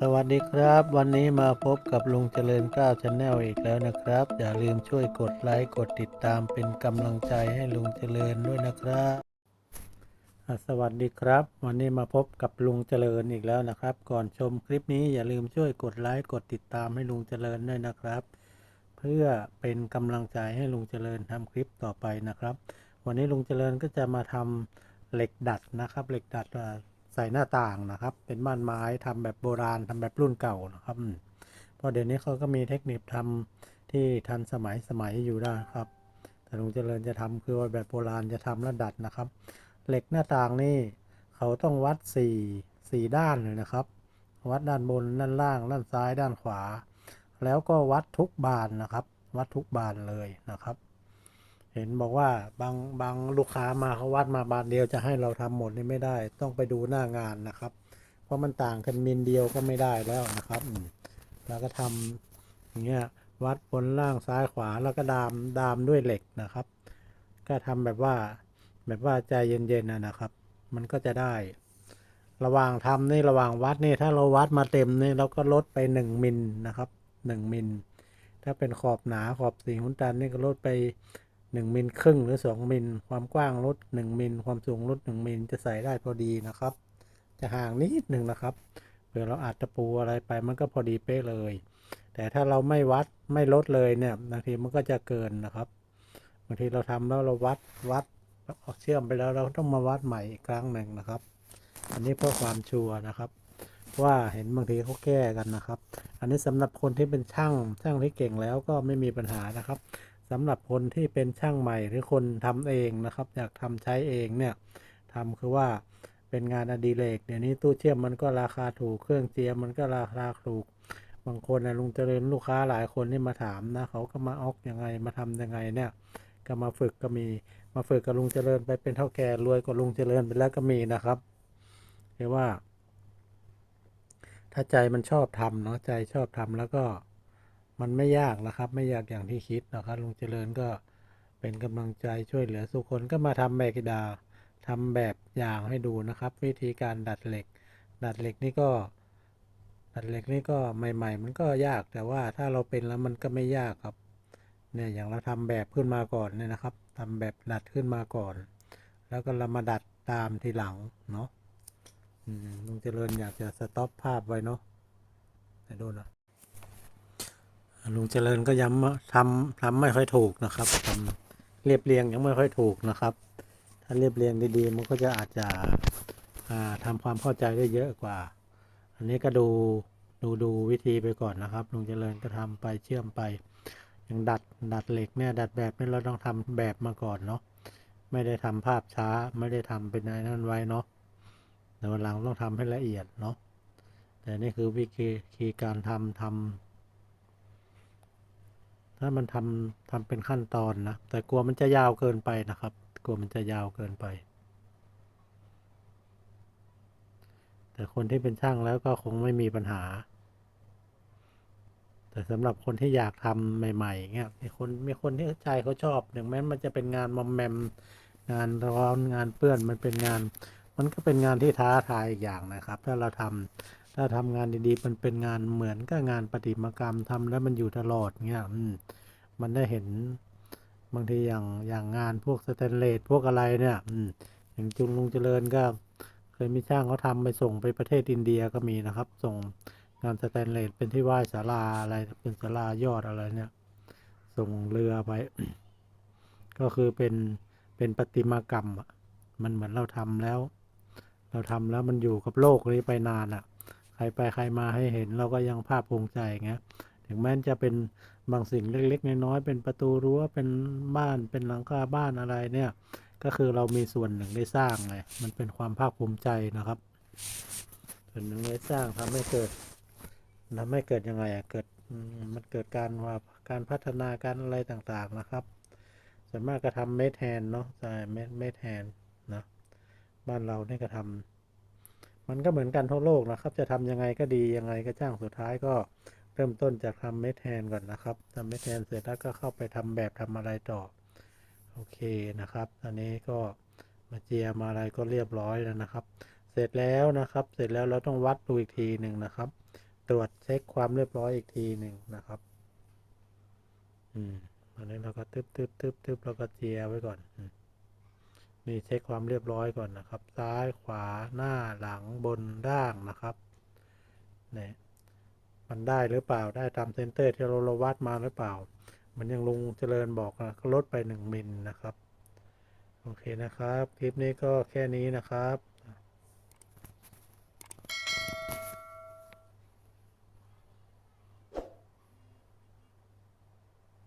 สวัสดีครับ วันนี้มาพบกับลุงเจริญก้าวชาแนลอีกแล้วนะครับ อย่าลืมช่วยกดไลค์กดติดตามเป็นกำลังใจให้ลุงเจริญด้วยนะครับสวัสดีครับ วันนี้มาพบกับลุงเจริญอีกแล้วนะครับ ก่อนชมคลิปนี้อย่าลืมช่วยกดไลค์กดติดตามให้ลุงเจริญด้วยนะครับ เพื่อเป็นกำลังใจให้ลุงเจริญทำคลิปต่อไปนะครับ วันนี้ลุงเจริญก็จะมาทำเหล็กดัดนะครับ เหล็กดัด ใส่หน้าต่างนะครับ เป็นบ้านไม้ทำแบบโบราณทำแบบรุ่นเก่านะครับเพราะเดี๋ยวนี้เขาก็มีเทคนิคทำที่ทันสมัยสมัยอยู่ได้ครับ แต่ลุงเจริญจะทำคือว่าแบบโบราณจะทำแล้วดัดนะครับ เหล็กหน้าต่างนี่เขาต้องวัดสี่สี่ด้านเลยนะครับ วัดด้านบนด้านล่าง ด้านซ้ายด้านขวา แล้วก็วัดทุกบานนะครับ วัดทุกบานเลยนะครับ เห็นบอกว่าบางบางลูกค้ามาเขาวัดมาบานเดียวจะให้เราทำหมดนี่ไม่ได้ ต้องไปดูหน้างานนะครับ เพราะมันต่างกันมิลเดียวก็ไม่ได้แล้วนะครับแล้วก็ทำอย่างเงี้ยวัดบนล่างซ้ายขวาแล้วก็ดามดามด้วยเหล็กนะครับ ก็ทำแบบว่าแบบว่าใจเย็นๆนะนะครับ มันก็จะได้ ระหว่างทำนี่ระหว่างวัดนี่ถ้าเราวัดมาเต็มนี่เราก็ลดไปหนึ่งมิลนะครับหนึ่งมิลถ้าเป็นขอบหนาขอบสีหุ้นตันนี่ก็ลดไป หนึ่งมิลครึ่งหรือสองมิลความกว้างลดหนึ่งมิลความสูงลดหนึ่งมิลจะใส่ได้พอดีนะครับ จะห่างนิดหนึ่งนะครับเผื่อเราอาจจะปูอะไรไปมันก็พอดีเป๊ะเลย แต่ถ้าเราไม่วัดไม่ลดเลยเนี่ยบางทีมันก็จะเกินนะครับบางทีเราทำแล้วเราวัดวัดเชื่อมไปแล้วเราต้องมาวัดใหม่อีกครั้งหนึ่งนะครับ อันนี้เพื่อความชัวร์นะครับว่าเห็นบางทีเขาแก้กันนะครับ อันนี้สำหรับคนที่เป็นช่างช่างที่เก่งแล้วก็ไม่มีปัญหานะครับ สำหรับคนที่เป็นช่างใหม่หรือคนทำเองนะครับ อยากทำใช้เองเนี่ยทำคือว่าเป็นงานอดิเรกเดี๋ยวนี้ตู้เชื่อมมันก็ราคาถูกเครื่องเจียมมันก็ราคาถูก บางคนนะลุงเจริญลูกค้าหลายคนที่มาถามนะเขาก็มาออกยังไงมาทำยังไงเนี่ยก็มาฝึกก็มีมาฝึกกับลุงเจริญไปเป็นเท่าแก่รวยกว่าลุงเจริญไปแล้วก็มีนะครับเรียกว่า ถ้าใจมันชอบทำเนาะใจชอบทำแล้วก็ มันไม่ยากนะครับ ไม่ยากอย่างที่คิดนะครับลุงเจริญก็เป็นกำลังใจช่วยเหลือทุคนก็มาทำแบบกิดาทำแบบอย่างให้ดูนะครับ วิธีการดัดเหล็ก ดัดเหล็กนี่ก็ ดัดเหล็กนี่ก็ใหม่ ๆ มันก็ยากแต่ว่าถ้าเราเป็นแล้วมันก็ไม่ยากครับเนี่ยอย่างเราทำแบบขึ้นมาก่อนเนี่ยนะครับทำแบบดัดขึ้นมาก่อน แล้วก็เรามาดัดตามทีหลังเนาะลุงเจริญอยากจะสต็อปภาพไว้เนาะดูนะ ลุงเจริญก็ย้ำว่าทำทำไม่ค่อยถูกนะครับทำเรียบเรียงยังไม่ค่อยถูกนะครับ ถ้าเรียบเรียงดีๆ มันก็จะอาจจะอ่าทำความเข้าใจได้เยอะกว่า อันนี้ก็ดูดูดูวิธีไปก่อนนะครับลุงเจริญก็ทำไปเชื่อมไปอย่างดัดดัดเหล็กเนี่ยดัดแบบนี่เราต้องทำแบบมาก่อนเนาะไม่ได้ทำภาพช้าไม่ได้ทำเป็นอะไรนั่นไว้เนาะแต่วันหลังต้องทำให้ละเอียดเนาะแต่นี่คือวิธีคีการทำทำ ถ้ามันทำทำเป็นขั้นตอนนะ แต่กลัวมันจะยาวเกินไปนะครับ กลัวมันจะยาวเกินไป แต่คนที่เป็นช่างแล้วก็คงไม่มีปัญหา แต่สำหรับคนที่อยากทำใหม่ๆเงี้ยมีคนมีคนที่ใจเขาชอบถึงแม้มันจะเป็นงานมอมแมมงานร้อนงานเปื้อนมันเป็นงาน มันก็เป็นงานที่ท้าทายอีกอย่างนะครับ ถ้าเราทำ ถ้าทำงานดีๆ มันเป็นงานเหมือนกับงานประติมากรรมทำแล้วมันอยู่ตลอดเงี้ยมันได้เห็นบางทีอย่างอย่างงานพวกสแตนเลสพวกอะไรเนี่ยอือย่างจุงลุงเจริญก็เคยมีช่างเขาทำไปส่งไปประเทศอินเดียก็มีนะครับ ส่งงานสแตนเลสเป็นที่ไหว้ศาลาอะไรเป็นศาลายอดอะไรเนี่ย ส่งเรือไป ก็คือเป็นเป็นประติมากรรมอะมันเหมือนเราทำแล้ว เราทำแล้วมันอยู่กับโลกนี้ไปนานอะ่ะ รไปใครมาให้เห็นเราก็ยังภาคภูมิใจเงี้ยถึงแม้จะเป็นบางสิ่งเล็กๆน้อยๆเป็นประตูรั้วเป็นบ้านเป็นหลังคาบ้านอะไรเนี่ย ก็คือเรามีส่วนหนึ่งได้สร้างไงมันเป็นความภาคภูมิใจนะครับ ส่วนหนึ่งได้สร้างทำให้เกิดทำให้เกิดยังไงอะเกิดมมันเกิดการว่าการพัฒนาการอะไรต่างๆนะครับส่วนมากก็ทำเมดแฮนเนาะใช่เมดเมดแฮนนะบ้านเราเนี่ยก็ทำ มันก็เหมือนกันทั่วโลกนะครับ จะทำยังไงก็ดียังไงก็จ้างสุดท้ายก็เริ่มต้นจากทำเมดแฮนก่อนนะครับทำเมดแฮนเสร็จแล้วก็เข้าไปทำแบบทำอะไรต่อ โอเคนะครับ ตอนนี้ก็มาเจียมาอะไรก็เรียบร้อยแล้วนะครับ เสร็จแล้วนะครับ เสร็จแล้วเราต้องวัดดูอีกทีหนึ่งนะครับ ตรวจเช็คความเรียบร้อยอีกทีหนึ่งนะครับ อืมอันนี้เราก็ตึ๊บตึ๊บตึ๊บตึ๊บเราก็เจียไว้ก่อนอืม นี่เช็คความเรียบร้อยก่อนนะครับ ซ้ายขวาหน้าหลังบนด่างนะครับเนี่ยมันได้หรือเปล่าได้ตามเซนเตอร์ที่เราเราวัดมาหรือเปล่า มันยังลุงเจริญบอกนะก็ลดไปหนึ่งมิลนะครับ โอเคนะครับ คลิปนี้ก็แค่นี้นะครับ